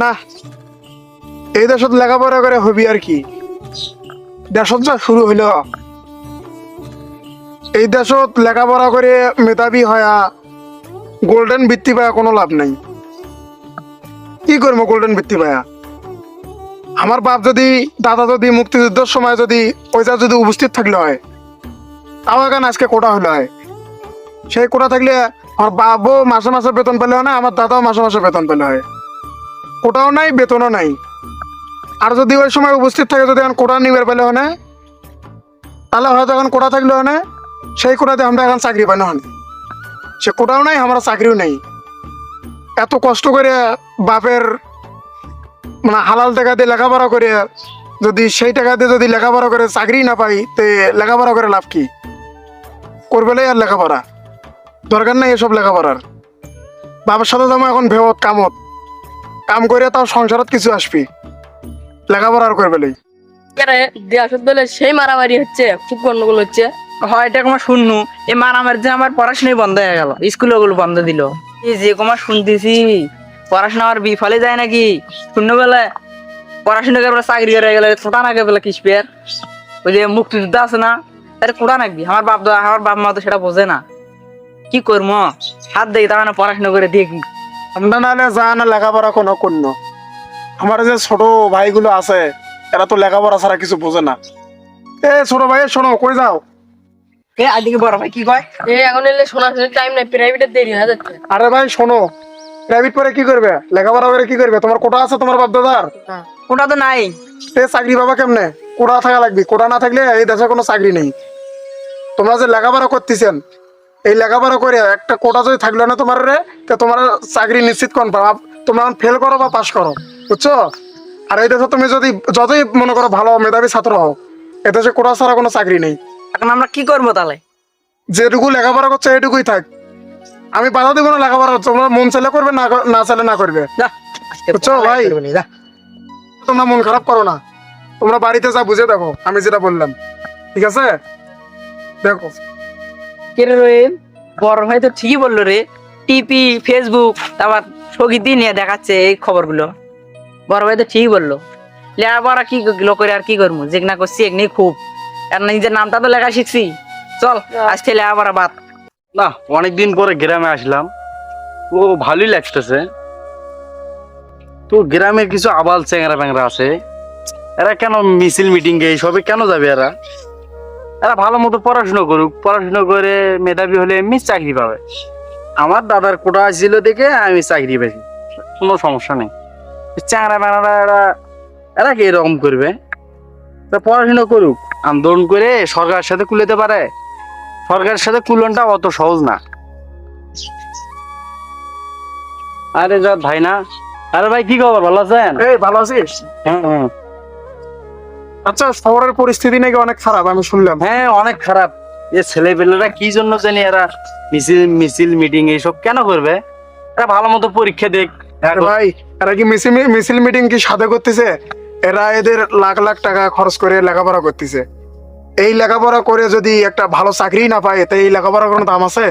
না, এই দেশত লেখাপড়া করে হবি আর কি। দেশত যা শুরু হইল। এই দেশত লেখাপড়া করে মেধাবী হয়া গোল্ডেন বৃত্তি পায়া কোনো লাভ নাই। কি করব গোল্ডেন বৃত্তি পায়া? আমার বাপ যদি, দাদা যদি, মুক্তিযুদ্ধের সময় যদি ওইটা যদি উপস্থিত থাকলে হয় তাও এখন আজকে কোটা হলে হয়। সেই কোটা থাকলে আমার বাবও মাসে মাসে বেতন পেলে হয় না, আমার দাদাও মাসে মাসে বেতন পেলে হয়। কোটাও নাই, বেতনও নাই। আর যদি ওই সময় উপস্থিত থাকে, যদি এখন কোটা নিবার পেলে হয় না তাহলে হয়তো এখন কোটা থাকলে হয় না সেই কোটাতে আমরা এখন চাকরি পাই না সে কোটাও নাই, আমরা চাকরিও নেই। এত কষ্ট করে বাপের মানে হালাল টাকা দিয়ে লেখাপড়া করে, যদি সেই টাকা দিয়ে যদি লেখাপড়া করে চাকরি না পাই, তে লেখাপড়া করে লাভ কি? করবেলাই আর লেখাপড়া। দরকার নাই এসব লেখাপড়ার। বাবার সাথে যাব এখন ভেবত কামত। কাম করে তাও সংসারত কিছু আসবি। লেখাপড়া আর করবেলাই আরে দেয়াসত দলে সেই মারামারি হচ্ছে খুব গন্ডগোল হচ্ছে। হয় এটা আমার শুননু। এই মারামারি যে আমার পড়াশোনাই বন্ধ হয়ে গেল স্কুল ওগুলো বন্ধ দিল। এই যে কমা শুনতেছি পড়াশোনা আমার বিফলে যায় নাকি? শূন্য বেলায় পড়াশোনা করে চাকরি করে গেলে ছোটা নাকি বলে কিসপের? ওই যে মুক্তিযুদ্ধ আছে না আরে কোটা নাকবি? আমার বাপ দা- আমার বাপ মা তো সেটা বোঝে না। কি করব হাত দেখি তার মানে পড়াশোনা করে দেখি আমরা নাহলে যা না লেখাপড়া কোনো কন্য আমার যে ছোট ভাইগুলো আছে এরা তো লেখাপড়া ছাড়া কিছু বোঝে না। এ ছোট ভাই শোনো কই যাও? এ আদিকে বড় ভাই কি কয়? এই এখন এলে শোনার টাইম নাই প্রাইভেটের দেরি হয়ে যাচ্ছে। আরে ভাই শোনো প্রাইভেট পরে কি করবে? লেখাপড়া করে কি করবে? তোমার কোটা আছে তোমার বাপ দাদার ওটা তো নাই। এ চাকরি পাবা কেমনে? কোটা থাকা লাগবে। কোটা না থাকলে এই দেশে কোনো চাকরি নেই। তোমরা যে লেখাপড়া করতেছেন এই লেখাপড়া করে একটা কোটা যদি থাকল না তোমার রে তো তোমার চাকরি নিশ্চিত কনফার্ম তোমরা ফেল করো বা পাস করো বুঝছ? আর এই দেশে তুমি যদি যতই মনে করো ভালো মেধাবী ছাত্র হও এ দেশে কোটা ছাড়া কোনো চাকরি নেই। এখন আমরা কি করব তাহলে? যেটুকু লেখাপড়া করছ এটুকুই থাক। আমি বাধা দেবো না লেখাপড়া তোমরা মন চাইলে করবে না না চাইলে না করবে। বুঝছ ভাই? তোমরা মন খারাপ করো না। তোমরা বাড়িতে যা বুঝে দেখো আমি যেটা বললাম। ঠিক আছে? দেখো। কে রে বড় ভাই তো ঠিকই বলল রে। টিপি ফেসবুক তারপর সগিতি নিয়ে দেখাচ্ছে এই খবরগুলো। বড় ভাই তো ঠিকই বলল। লেখাপড়া কি করে আর কি করব? যেগুনা করছি এগুনি খুব। আর নিজের নামটা তো লেখা শিখছি। চল আজকে লেখাপড়া বাদ। না অনেকদিন পরে গ্রামে আসলাম। ও ভালোই লাগতেছে। তো গ্রামে কিছু আবাল চেংরা প্যাংরা আছে। এরা কেন মিছিল মিটিং গে এইসবে কেন যাবে এরা? এরা ভালো মতো পড়াশুনো করুক। পড়াশুনো করে মেধাবী হলে এমনি চাকরি পাবে। আমার দাদার কোটা ছিল দেখে আমি চাকরি পেয়েছি। কোনো সমস্যা নেই। চ্যাংরা প্যাংরা এরা এরা কি এরকম করবে? তা পড়াশুনো করুক। আন্দোলন করে সরকারের সাথে কুলেতে পারে। সরকারের সাথে কুলনটা অত সহজ না। আরে যা ভাই না। আরে ভাই কি খবর? ভালো আছেন? এই ভালো আছিস? হ্যাঁ হ্যাঁ। আচ্ছা শহরের পরিস্থিতি নাকি অনেক খারাপ আমি শুনলাম। হ্যাঁ অনেক খারাপ। এ ছেলেপেলেরা কি জন্য জানি এরা মিছিল মিছিল মিটিং এইসব কেন করবে? এরা ভালো মতো পরীক্ষা দেখ। আরে ভাই এরা কি মিছিল মিছিল মিটিং কি সাথে করতেছে? এরা এদের লাখ লাখ টাকা খরচ করে লেখাপড়া করতেছে। এই লেখাপড়া করে যদি একটা ভালো চাকরি না পায় তো এই লেখাপড়ার কোনো দাম আছে?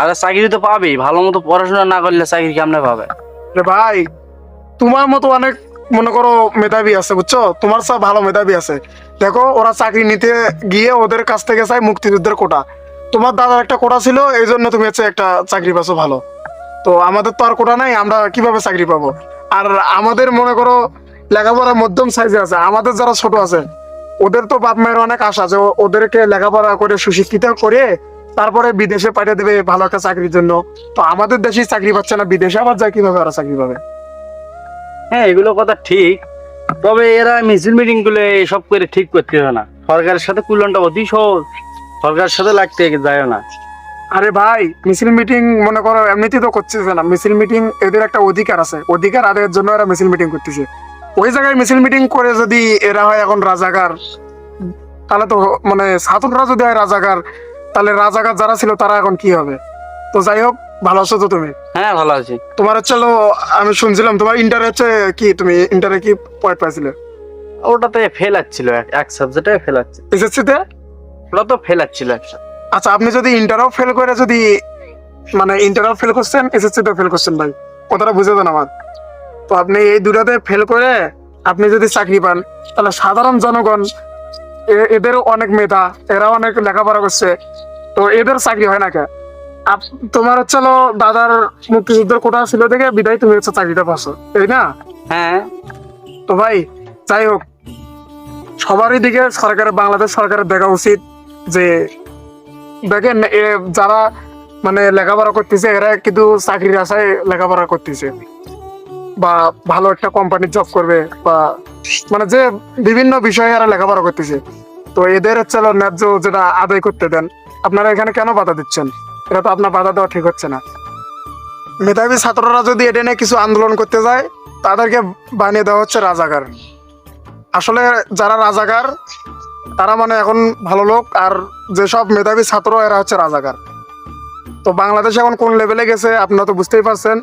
আরে চাকরি তো পাবেই ভালো মতো পড়াশোনা না করলে চাকরি কেমনে পাবে? রে ভাই তোমার মতো অনেক মনে করো মেধাবী আছে, বুঝছ? তোমার সব ভালো মেধাবী আছে। দেখো, ওরা চাকরি নিতে গিয়ে ওদের কাছ থেকে চাই মুক্তিযুদ্ধের কোটা। তোমার দাদার একটা কোটা ছিল, এই জন্য তুমি হচ্ছে একটা চাকরি পাচ্ছ ভালো। তো আমাদের তো আর কোটা নাই, আমরা কীভাবে চাকরি পাবো? আর আমাদের মনে করো, লেখাপড়া মধ্যম সাইজে আছে। আমাদের যারা ছোট আছে, ওদের তো বাপ মায়ের অনেক আশা যে ওদেরকে লেখাপড়া করে সুশিক্ষিত করে তারপরে বিদেশে পাঠিয়ে দেবে ভালো একটা চাকরির জন্য। তো আমাদের দেশেই চাকরি পাচ্ছে না, বিদেশে আবার যায়, কীভাবে ওরা চাকরি পাবে? হ্যাঁ এগুলো কথা ঠিক। তবে এরা মিছিল মিটিংগুলো এসব করে ঠিক করতে না। সরকারের সাথে কুলনটা অতি সহজ। সরকারের সাথে লাগতে যায় না। আরে ভাই, মিছিল মিটিং মনে করো, এমনিতেই তো করতেছে না। মিছিল মিটিং এদের একটা অধিকার আছে। অধিকার আদায়ের জন্য এরা মিছিল মিটিং করতেছে। ওই জায়গায় মিছিল মিটিং করে যদি এরা হয় এখন রাজাকার, তাহলে তো মানে ছাত্ররা যদি হয় রাজাকার, তাহলে রাজাকার যারা ছিল তারা এখন কি হবে? তো যাই হোক ভালো আছো তো তুমি? হ্যাঁ ভালো আছি। তোমার হচ্ছে আমি শুনছিলাম তোমার ইন্টার হচ্ছে কি তুমি ইন্টারে কি পয়েন্ট পাইছিলে? ওটাতে ফেল আসছিল এক- সাবজেক্টে ফেল আসছিল এসএসসি তে ওটা তো ফেল আসছিল একটা। আচ্ছা আপনি যদি ইন্টারও ফেল করে যদি মানে ইন্টারও ফেল করছেন এসএসসি তে ফেল করছেন ভাই। কথাটা বুঝে দেন আমার। তো আপনি এই দুটাতে ফেল করে আপনি যদি চাকরি পান তাহলে সাধারণ জনগণ এদের অনেক মেধা এরা অনেক লেখাপড়া করছে। তো এদের চাকরি হয় না কে আপ- তোমার হচ্ছে দাদার মুক্তিযুদ্ধের কোটা ছিল থেকে বিদায় তুমি হচ্ছে চাকরিটা পাচ্ছ তাই না? হ্যাঁ। তো ভাই যাই হোক সবারই দিকে সরকারের বাংলাদেশ সরকারের দেখা উচিত যে দেখেন যারা মানে লেখাপড়া করতেছে এরা কিন্তু চাকরির আশায় লেখাপড়া করতেছে। বা ভালো একটা কোম্পানির জব করবে বা মানে যে বিভিন্ন বিষয়ে এরা লেখাপড়া করতেছে। তো এদের হচ্ছে ন্যায্য যেটা আদায় করতে দেন। আপনারা এখানে কেন বাধা দিচ্ছেন? এটা তো আপনার বাধা দেওয়া ঠিক হচ্ছে না। মেধাবী ছাত্ররা যদি এটা নিয়ে কিছু আন্দোলন করতে যায়, তাদেরকে বানিয়ে দেওয়া হচ্ছে রাজাকার। আসলে যারা রাজাকার, তারা মানে এখন ভালো লোক, আর যেসব মেধাবী ছাত্র, এরা হচ্ছে রাজাকার। তো বাংলাদেশ এখন কোন লেভেলে গেছে, আপনারা তো বুঝতেই পারছেন।